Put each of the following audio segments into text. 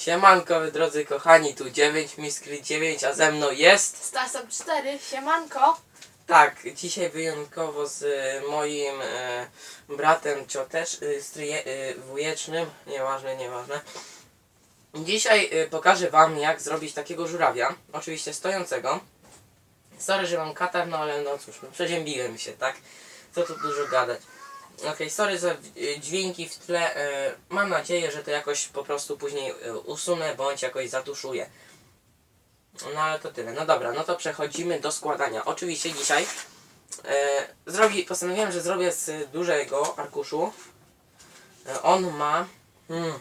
Siemanko, wy drodzy kochani, tu 9, Miskry 9, a ze mną jest... Stasem 4, siemanko. Tak, dzisiaj wyjątkowo z y, moim e, bratem ciotecz, y, stryje, y, wujecznym, nieważne, nieważne. Dzisiaj y, pokażę wam jak zrobić takiego żurawia, oczywiście stojącego. Sorry, że mam katar, no ale no cóż, no przeziębiłem się, tak? Co tu dużo gadać. Okej, sorry za y, dźwięki w tle. y, Mam nadzieję, że to jakoś po prostu później y, usunę bądź jakoś zatuszuję. No ale to tyle. No dobra, no to przechodzimy do składania. Oczywiście dzisiaj zrobi, postanowiłem, że zrobię z dużego arkuszu. On ma. Hmm,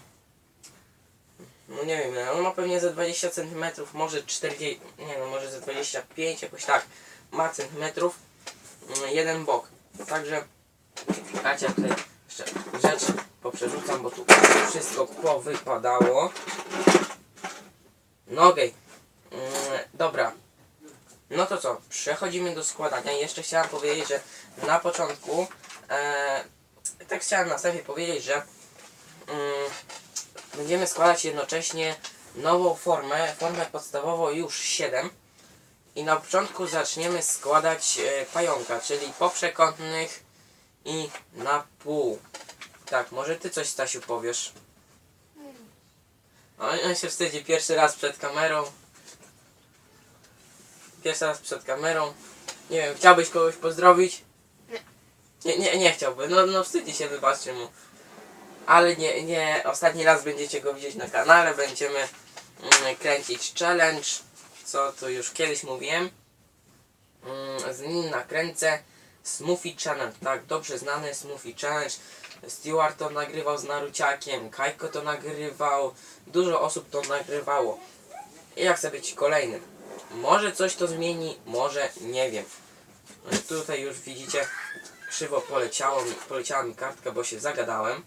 no nie wiem, on ma pewnie ze 20 cm, może 40. Nie no, może ze 25, jakoś tak. Ma centymetrów. Jeden bok. Także. Czekajcie, ja tutaj jeszcze rzeczy poprzerzucam, bo tu wszystko powypadało. No okej. Mm, dobra. No to co, przechodzimy do składania. Jeszcze chciałam powiedzieć, że na początku, e, tak chciałem na wstępie powiedzieć, że mm, będziemy składać jednocześnie nową formę, formę podstawową już 7 i na początku zaczniemy składać e, pająka, czyli poprzekątnych i na pół. Tak, może ty coś Stasiu powiesz? On, on się wstydzi pierwszy raz przed kamerą. Pierwszy raz przed kamerą. Nie wiem, chciałbyś kogoś pozdrowić? Nie, nie, nie chciałby. No, no wstydzi się, wybaczcie mu. Ale nie, nie, ostatni raz będziecie go widzieć na kanale. Będziemy mm, kręcić challenge, co tu już kiedyś mówiłem. Mm, z nim nakręcę Smoothie Challenge, tak, dobrze znany Smoothie Challenge. Stewart to nagrywał z Naruciakiem, Kajko to nagrywał, dużo osób to nagrywało. I ja chcę być kolejnym. Może coś to zmieni, może nie wiem. Tutaj już widzicie, krzywo poleciało mi, poleciała mi kartka, bo się zagadałem.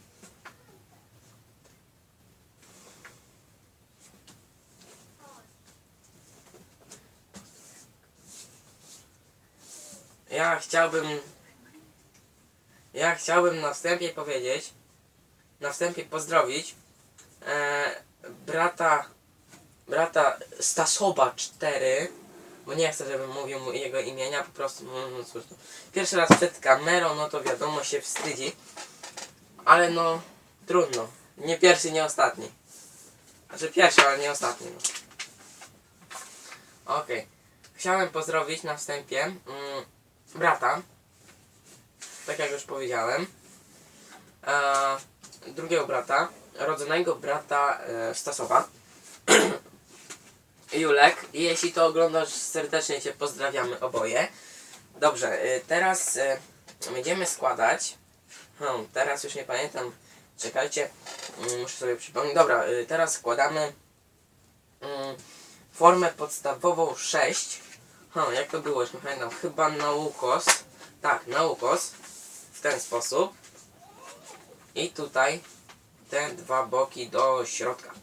Ja chciałbym ja chciałbym na wstępie powiedzieć, na wstępie pozdrowić e, brata, brata Stasoba 4, bo nie chcę, żebym mówił mu jego imienia, po prostu, no, no cóż, no. pierwszy raz przed kamerą, no to wiadomo, się wstydzi, ale no, trudno, nie pierwszy, nie ostatni. Znaczy pierwszy, ale nie ostatni, no. Okej. Chciałem pozdrowić na wstępie mm, brata, tak jak już powiedziałem, e, drugiego brata, rodzonego brata e, Stasowa, Julek. Jeśli to oglądasz, serdecznie Cię pozdrawiamy oboje. Dobrze, e, teraz e, będziemy składać. Hmm, teraz już nie pamiętam. Czekajcie, mm, muszę sobie przypomnieć. Dobra, e, teraz składamy mm, formę podstawową 6. Hmm, jak to było, już nie pamiętam. Chyba na ukos. Tak, na ukos w ten sposób i tutaj te dwa boki do środka.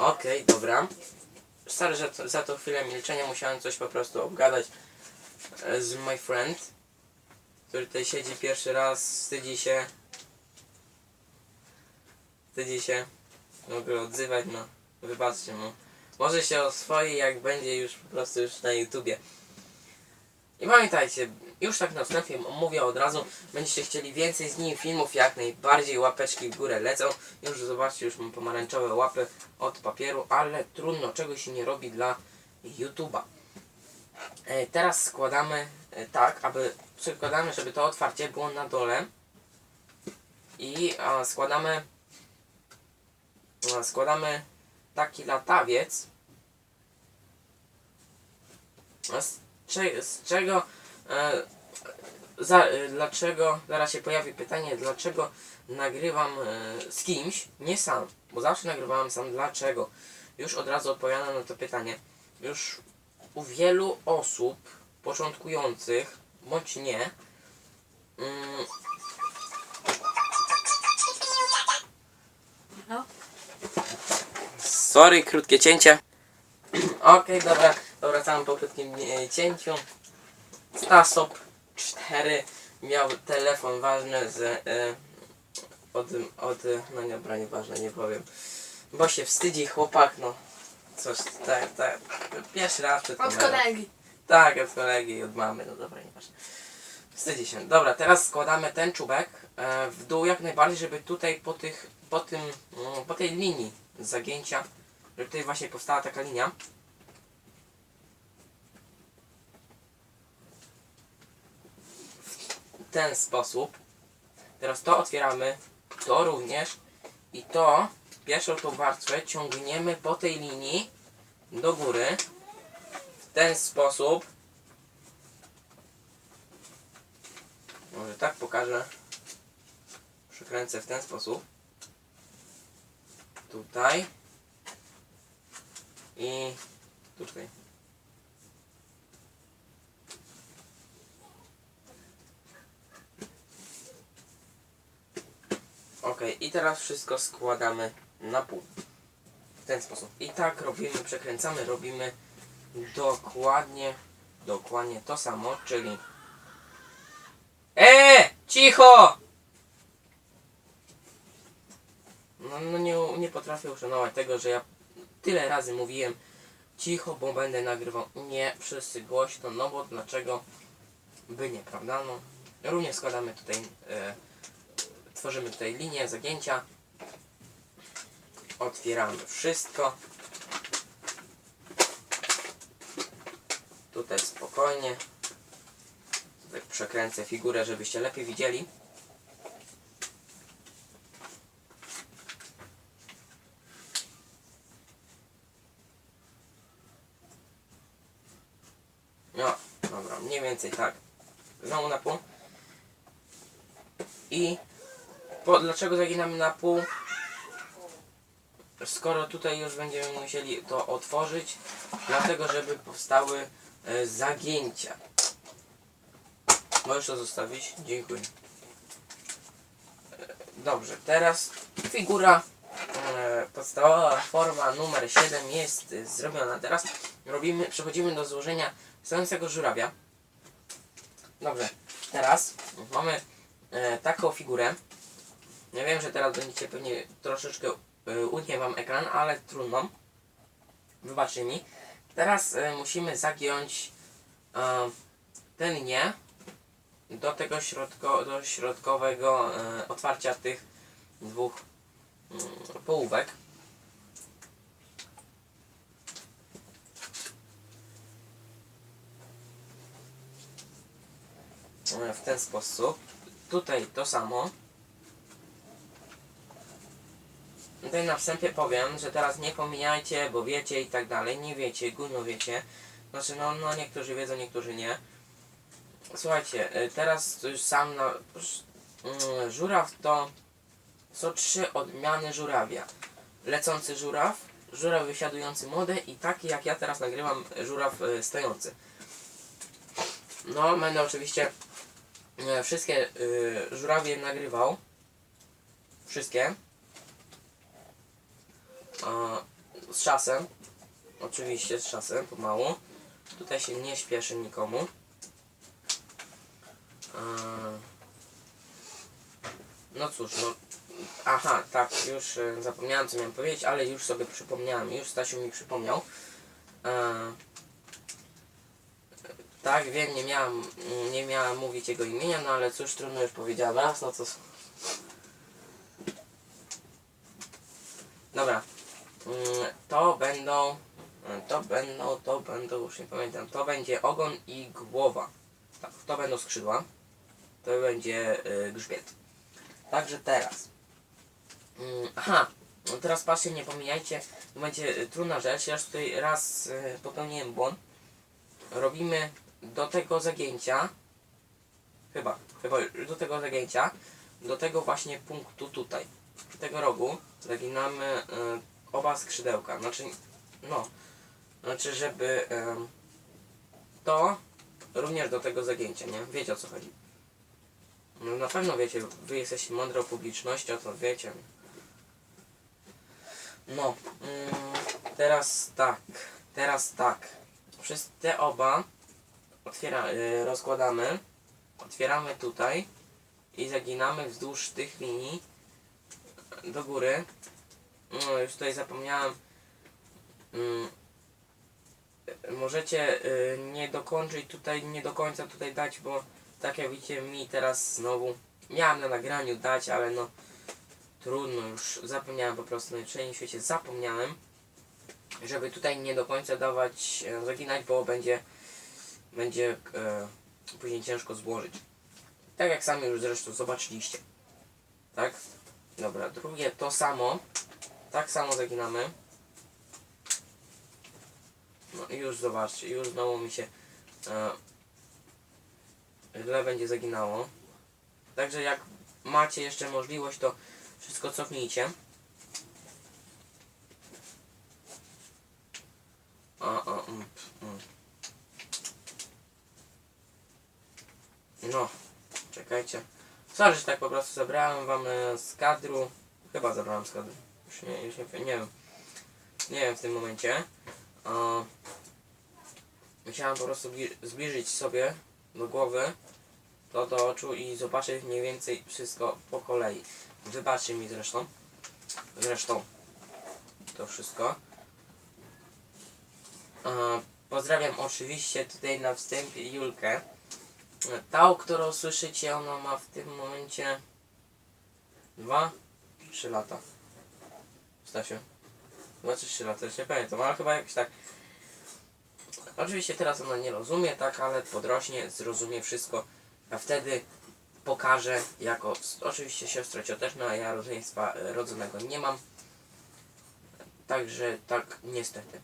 Okej, dobra. Sorry, że to, za to chwilę milczenia musiałem coś po prostu obgadać e, z my friend, który tutaj siedzi pierwszy raz, wstydzi się. Wstydzi się. Mogę odzywać, no. Wybaczcie mu. Może się oswoi, jak będzie już po prostu już na YouTubie. I pamiętajcie, już tak na wstępie mówię od razu, będziecie chcieli więcej z nim filmów, jak najbardziej łapeczki w górę lecą. Już zobaczcie, już mam pomarańczowe łapy od papieru, ale trudno, czego się nie robi dla YouTube'a. E, teraz składamy e, tak, aby przykładamy, żeby to otwarcie było na dole i składamy składamy taki latawiec z, z czego e, za, e, dlaczego zaraz się pojawi pytanie dlaczego nagrywam e, z kimś nie sam bo zawsze nagrywałem sam dlaczego już od razu odpowiadam na to pytanie. Już u wielu osób początkujących, bądź nie, mm, No. Sorry, krótkie cięcie. Okej, dobra, wracamy po krótkim e, cięciu. Stasop 4 miał telefon ważny z e, od, od, no nie, dobra, nieważne, nie powiem. Bo się wstydzi chłopak, no. Coś, tak, tak. Pierwszy raz przed Od kamerą. kolegi. Tak, od kolegi od mamy, no dobra, nieważne. Wstydzi się. Dobra, teraz składamy ten czubek e, w dół jak najbardziej, żeby tutaj po tych, po tym, mm, po tej linii zagięcia, żeby tutaj właśnie powstała taka linia. Ten sposób. Teraz to otwieramy, to również i to, pierwszą tą warstwę ciągniemy po tej linii do góry w ten sposób. Może tak pokażę. Przykręcę w ten sposób. Tutaj. I tutaj. Ok, i teraz wszystko składamy na pół. W ten sposób. I tak robimy, przekręcamy, robimy dokładnie, dokładnie to samo, czyli E, cicho! No, no nie, nie potrafię uszanować tego, że ja tyle razy mówiłem cicho, bo będę nagrywał. Nie, wszyscy głośno, no bo dlaczego by nie, prawda? No, również składamy tutaj, e, tworzymy tutaj linię zagięcia. Otwieramy wszystko. Tutaj spokojnie. Tak przekręcę figurę, żebyście lepiej widzieli. No, dobra, mniej więcej tak. Znowu na pół. I po, dlaczego zaginamy na pół? Skoro tutaj już będziemy musieli to otworzyć, dlatego żeby powstały e, zagięcia. Możesz to zostawić? Dziękuję. E, Dobrze, teraz figura e, podstawowa forma numer 7 jest e, zrobiona. Teraz robimy, przechodzimy do złożenia stojącego żurawia. Dobrze, teraz mamy e, taką figurę. Ja wiem, że teraz będziecie pewnie troszeczkę e, utnie wam ekran, ale trudno. Wybaczcie mi. Teraz e, musimy zagiąć e, tę linię do tego środko, do środkowego e, otwarcia tych dwóch połówek. W ten sposób. Tutaj to samo. Tutaj na wstępie powiem, że teraz nie pomijajcie, bo wiecie i tak dalej. Nie wiecie, gówno wiecie. Znaczy, no, no niektórzy wiedzą, niektórzy nie. Słuchajcie, y, teraz już sam na... mm, Żuraw to są trzy odmiany żurawia. Lecący żuraw, żuraw wysiadujący młody i taki jak ja teraz nagrywam żuraw y, stojący. No, będę oczywiście y, wszystkie żurawie nagrywał. Wszystkie. Z czasem. Oczywiście z czasem, pomału. Tutaj się nie śpieszy nikomu. No cóż, no. Aha, tak, już e, zapomniałem co miałem powiedzieć, ale już sobie przypomniałem, już Stasiu mi przypomniał. Eee, tak, wiem, nie miałem, nie miałem mówić jego imienia, no ale cóż, trudno już powiedziałem raz, no to... Dobra. To będą, to będą, to będą, już nie pamiętam, to będzie ogon i głowa. Tak, to będą skrzydła. To będzie y, grzbiet. Także teraz. Mm, aha, no teraz patrzcie, nie pomijajcie. To będzie y, trudna rzecz. Ja już tutaj raz y, popełniłem błąd. Robimy do tego zagięcia. Chyba, chyba do tego zagięcia. Do tego właśnie punktu tutaj. Tego rogu zaginamy y, oba skrzydełka. Znaczy, no, znaczy, żeby to również do tego zagięcia, nie? Wiecie o co chodzi. No na pewno wiecie, wy jesteście mądrą publicznością, to wiecie. No, mm, teraz tak, teraz tak. Przez te oba otwiera, y, rozkładamy, otwieramy tutaj i zaginamy wzdłuż tych linii do góry. No, już tutaj zapomniałem. Mm, możecie y, nie dokończyć tutaj, nie do końca tutaj dać, bo tak jak widzicie mi teraz znowu miałem na nagraniu dać, ale no trudno już zapomniałem po prostu na w świecie zapomniałem żeby tutaj nie do końca dawać e, zaginać, bo będzie będzie e, później ciężko złożyć. Tak jak sami już zresztą zobaczyliście. Tak? Dobra drugie to samo tak samo zaginamy no i już zobaczcie już znowu mi się e, źle będzie zaginało. Także jak macie jeszcze możliwość, to wszystko cofnijcie. A, a, mm, mm. No, czekajcie. Sorry, że tak po prostu zabrałem wam e, z kadru. Chyba zabrałem z kadru. Już nie, już nie, nie wiem. Nie wiem w tym momencie. A, Musiałem po prostu bli- zbliżyć sobie do głowy, to do oczu i zobaczyć mniej więcej wszystko po kolei. Wybaczcie mi zresztą. Zresztą to wszystko. E, pozdrawiam oczywiście tutaj na wstępie Julkę. Ta, którą słyszycie, ona ma w tym momencie 2, 3 lata. Stasiu? 2 czy 3 lata, już nie pamiętam, ale chyba jakoś tak. Oczywiście teraz ona nie rozumie, tak, ale podrośnie, zrozumie wszystko, a wtedy pokażę jako, oczywiście siostra cioteczna, a ja rodzeństwa e, rodzonego nie mam. Także tak, niestety.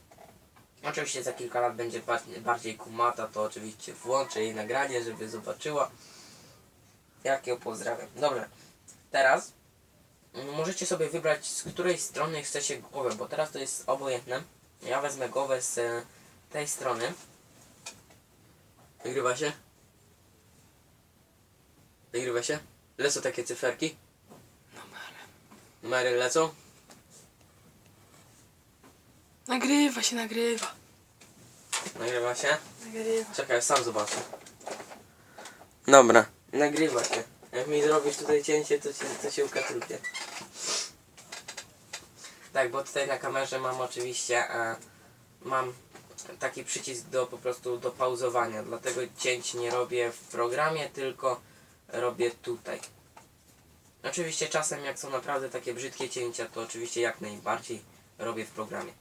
Oczywiście za kilka lat będzie ba- bardziej kumata, to oczywiście włączę jej nagranie, żeby zobaczyła, jak ją pozdrawiam. Dobra, teraz możecie sobie wybrać, z której strony chcecie głowę, bo teraz to jest obojętne. Ja wezmę głowę z e, tej strony. Wygrywa się? Wygrywa się? Lecą takie cyferki? Numery. Numery lecą? Nagrywa się, nagrywa. Nagrywa się? Nagrywa. Czekaj, sam zobaczę. Dobra, nagrywa się. Jak mi zrobisz tutaj cięcie, to się, to się ukatrupię. Tak, bo tutaj na kamerze mam oczywiście e, mam taki przycisk do po prostu do pauzowania, dlatego cięć nie robię w programie, tylko robię tutaj. Oczywiście czasem jak są naprawdę takie brzydkie cięcia, to oczywiście jak najbardziej robię w programie.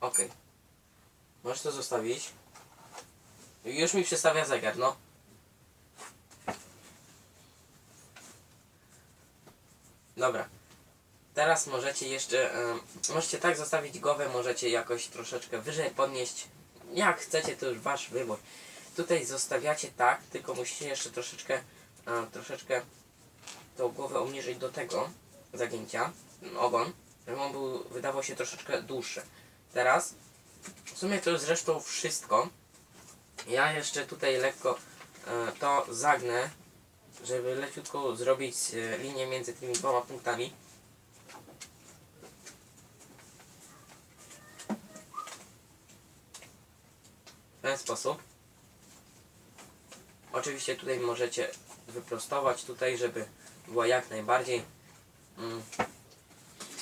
Ok. Możesz to zostawić. Już mi przestawia zegar, no. Dobra. Teraz możecie jeszcze, em, możecie tak zostawić głowę, możecie jakoś troszeczkę wyżej podnieść. Jak chcecie, to już wasz wybór. Tutaj zostawiacie tak, tylko musicie jeszcze troszeczkę, e, troszeczkę tą głowę obniżyć do tego zagięcia, ten ogon, żeby on był, wydawał się troszeczkę dłuższy. Teraz, w sumie to już zresztą wszystko. Ja jeszcze tutaj lekko e, to zagnę, żeby leciutko zrobić e, linię między tymi dwoma punktami. W ten sposób. Oczywiście tutaj możecie wyprostować tutaj, żeby była jak najbardziej. Mm.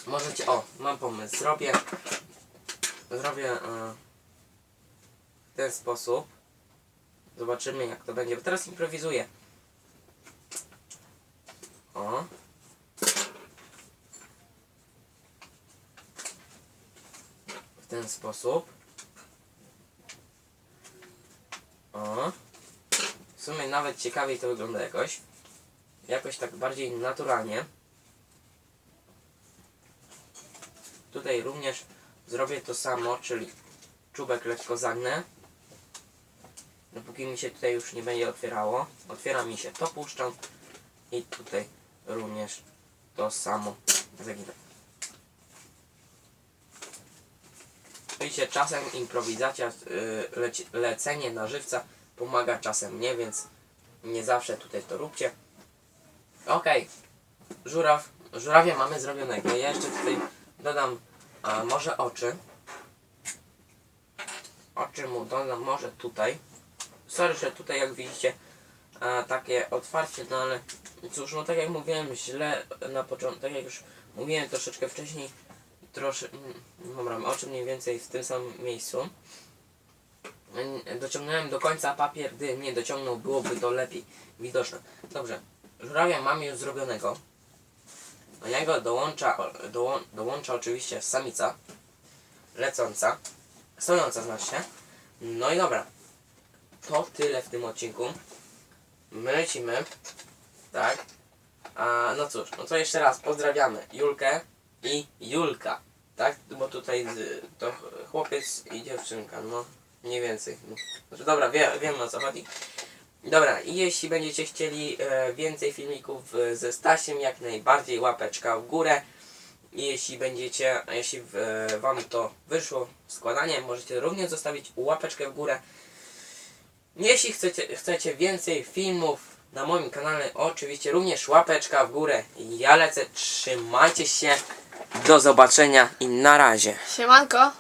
Możecie, o, mam pomysł, zrobię, zrobię e, w ten sposób. Zobaczymy jak to będzie. Bo teraz improwizuję. O. W ten sposób. O. W sumie nawet ciekawiej to wygląda jakoś. Jakoś tak bardziej naturalnie. Tutaj również zrobię to samo, czyli czubek lekko zagnę. Dopóki mi się tutaj już nie będzie otwierało. Otwiera mi się, to puszczam. I tutaj również to samo zaginam. oczywiście czasem improwizacja, y, leci, lecenie na żywca pomaga, czasem nie, więc nie zawsze tutaj to róbcie. Okej, żuraw, żurawia mamy zrobionego. Ja jeszcze tutaj dodam a, może oczy. Oczy mu dodam może tutaj. Sorry, że tutaj jak widzicie a, takie otwarcie, no ale cóż, no tak jak mówiłem źle na początku, tak jak już mówiłem troszeczkę wcześniej, trosze, mm, dobra, oczy mniej więcej w tym samym miejscu. Mm, Dociągnąłem do końca papier, gdy nie dociągnął, byłoby to lepiej widoczne. Dobrze, żurawia mam już zrobionego. Do niego dołącza, dołą, dołącza oczywiście samica, lecąca, stojąca się. No i dobra, to tyle w tym odcinku. My lecimy, tak. A, no cóż, no to jeszcze raz pozdrawiamy Julkę i Julka, tak? Bo tutaj z, to ch- chłopiec i dziewczynka, no mniej więcej. No. Dobra, wie, wiem o co chodzi. Dobra, i jeśli będziecie chcieli e, więcej filmików e, ze Stasiem, jak najbardziej łapeczka w górę. I jeśli będziecie, jeśli e, Wam to wyszło składanie, możecie również zostawić łapeczkę w górę. Jeśli chcecie, chcecie więcej filmów na moim kanale, oczywiście również łapeczka w górę. Ja lecę, trzymajcie się, do zobaczenia i na razie. Siemanko.